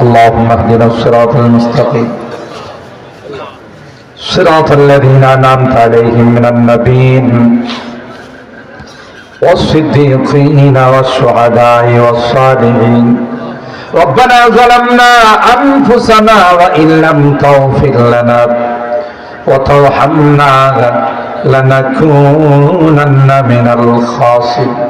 اللهم اهدنا الصراط المستقيم. صراط الذين أنعمت عليهم من النبيين والصديقين والشهداء والصالحين. ربنا ظلمنا أنفسنا وإن لم تغفر لنا وترحمنا لنكونن من الخاسرين.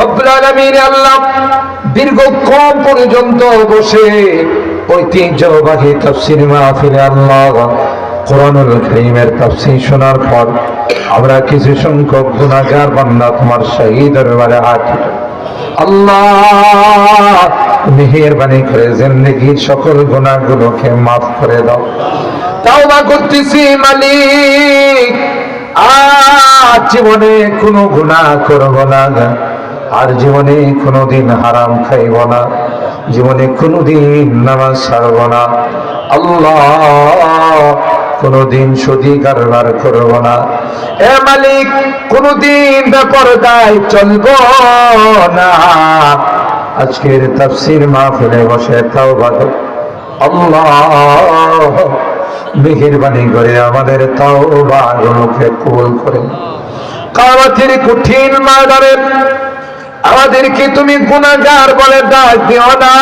রব্বুল আলামিন পর্যন্ত বসে ঐতিহ্যবাহী আল্লাহ কোরআনুল কারীমের শোনার পর আমরা কিছু সংখ্যক গুনাহগার বান্দা তোমার শহীদ দরবারে আল্লাহ, মেহেরবানি করে জিন্দগির সকল গুনাহগুলোকে মাফ করে দাও। তাওবা করতেছি মালিক আজ জীবনে কোনো গুনাহ করব না। আর জীবনে কোনোদিন হারাম খাইব না। জীবনে কোনোদিন নামাজ ছাড়ব না। আল্লাহ কোনোদিন সতী কারবার করব না। এ মালিক, কোনোদিন বেপরদায় চলব না। আজকের তাফসির মাহফিলে বসে তাও বাদক আল্লাহ মেহেরবানি করে আমাদের তাও বাগুলোকে কবুল করে। কামাতের কঠিন মাদারে আমাদেরকে তুমি গুণাগার বলে ডাক দিও না?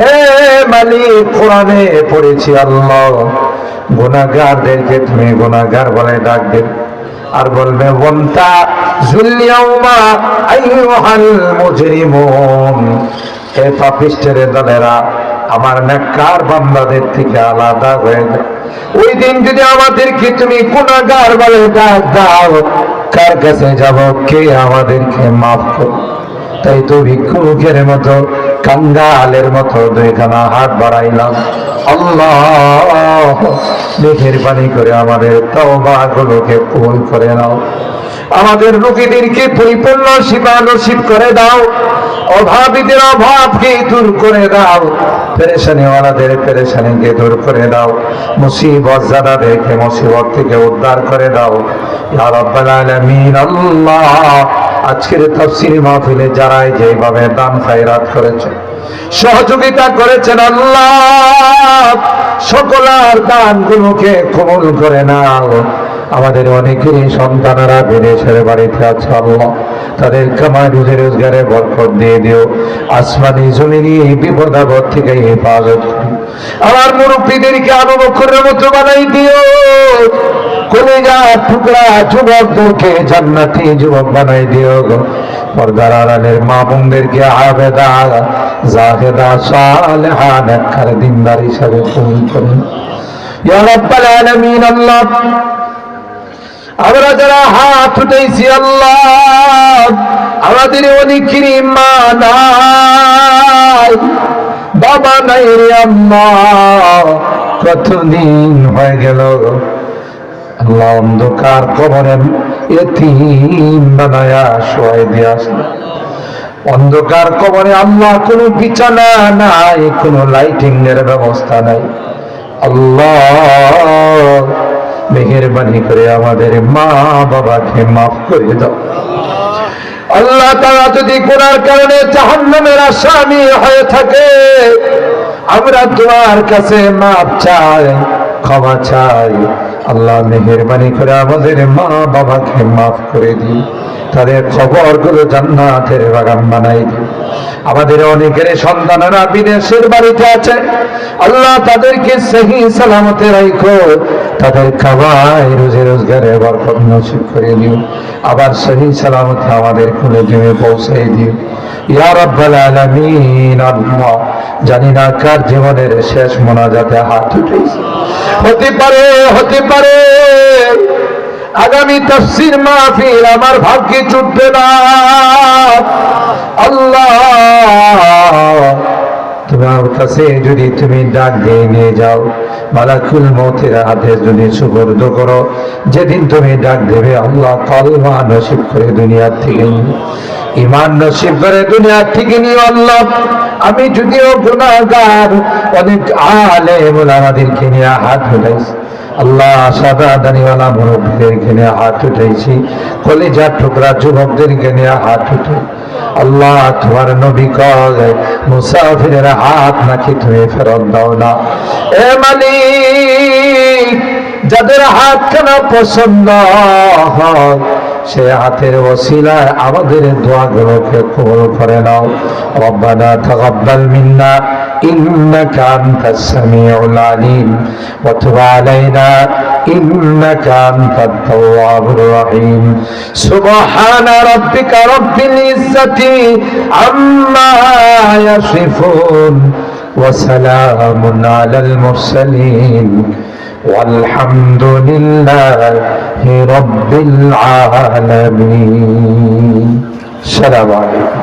হে মালিক, কোরআনে পড়েছি আল্লাহ। গুণাগারদেরকে তুমি গুণাগার বলে ডাক দেবে আর বলবে বন্তা জুলিয়াউমা আইয়ুহাল মুজরিমুন। হে পাপিষ্টের দলেরা, আমার নেককার বান্দাদের থেকে আলাদা হয়ে যায় ওই দিন যদি আমাদেরকে তুমি গুণাগার বলে ডাক দাও কার কাছে যাব? কে আমাদেরকে মাফ করো তাই তো ভিক্ষু ভিক্ষুকের মতো, কাঙ্গালের মতো দুইখানা হাত বাড়াইলাম। মেঘের পানি করে আমাদের গুলোকে পূরণ করে নাও। আমাদের রুগীদেরকে পরিপূর্ণ শিবা নসিব করে দাও। অভাবীদের অভাবকে দূর করে দাও। পেরেশানিওয়ালাদের পেরেশানিকে দূর করে দাও। মুসিবত জাদাদেরকে মুসিবত থেকে উদ্ধার করে দাও। আজকের তাফসীর মাহফিলে যারাই যেভাবে দান খায়রাত করেছে, সহযোগিতা করেছেন আল্লাহ সকলার দানগুলোকে কবুল করে নাও। আমাদের অনেকেরই সন্তানেরা বিদেশের বাড়িতে আছে আল্লাহ। তাদের কামাই রুজি রোজগারে বরকত দিয়ে দিও। আসমানি জমিনি বিপদ আপদ থেকে হেফাজত। আমার মুরব্বীদেরকে বকরের মতো বানাই দিও। কলেজা টুকরা যুবকদেরকে জান্নাতি যুবক বানাই দিও গো। পর্দার আড়ালের মা বোনদেরকে আবেদা, জাহেদা দিনদার হিসাবে করুন ইয়া রাব্বাল আলামিন আল্লাহ আমরা যারা হাত উঠেছি আল্লাহ, আমাদের অনেকেরই মা বাবা নাই রে আম্মা, কতদিন হয়ে গেল? আল্লাহ অন্ধকার কবরে এতিম বানায়া শোয়াই দিয়ে অন্ধকার কবরে আল্লাহ কোনো বিছানা নাই, কোনো লাইটিং এর ব্যবস্থা নাই। আল্লাহ মেহেরবানি করে আমাদের মা বাবাকে মাফ করে দাও। আল্লাহ তারা যদি কোরআর কারণে জাহান্নামের আসামি হয়ে থাকে, আমরা তোমার কাছে মাপ চাই, ক্ষমা চাই। আল্লাহ মেহরবানি করে আমাদের মা বাবাকে মাফ করে দিই তাদের খবরগুলো জান্নাতের বাগান বানাই দিই আমাদের অনেকের সন্তানেরা বিদেশের বাড়িতে আছে। আল্লাহ তাদেরকে সেই সালামতে রাখো তাদের খাবার রোজে রোজগারে বরকত নসিব করে দিও। আবার সহি সালামতে আমাদের খুলে জমে পৌঁছাই দিও। জানি না কার জীবনের শেষ মোনাজাতে হাত উঠেছে। হতে পারে হতে পারে। আগামী তফসির মাহফিল আমার ভাগ্যে চুটবে না। আল্লাহ। তোমার কাছে যদি তুমি ডাক দিয়ে নিয়ে যাও, মালাকুল মৌতের হাতে যদি সুবর্দ করো, যেদিন তুমি ডাক দেবে, আল্লাহ কলমা নসিব করে দুনিয়ার থেকে। ইমান নসিব করে দুনিয়ার থেকে নিও আল্লাহ। আমি যদিও গুণাগার অনেক আলে আমাদেরকে নিয়ে হাত উঠাইছি আল্লাহ সাদা দানিওয়ালা মুরব্বীদেরকে নিয়ে হাত উঠেছি কলেজার টুকরা যুবকদেরকে নিয়ে হাত উঠে। আল্লাহ তোমার নবী কয়, মুসাফিরের হাত নাকি তুমি ফেরত দাও না। এ মালিক, যাদের হাত কেন পছন্দ হয় সে হাতের ওসিলায় আমাদের দোয়াগুলোকে কবল করে নাও রব্বানা তাকাব্বাল মিন্না إنك أنت السميع العليم وتب علينا إنك أنت التواب الرحيم سبحان ربك رب العزة عما يصفون وسلام على المرسلين والحمد لله رب العالمين. السلام عليكم.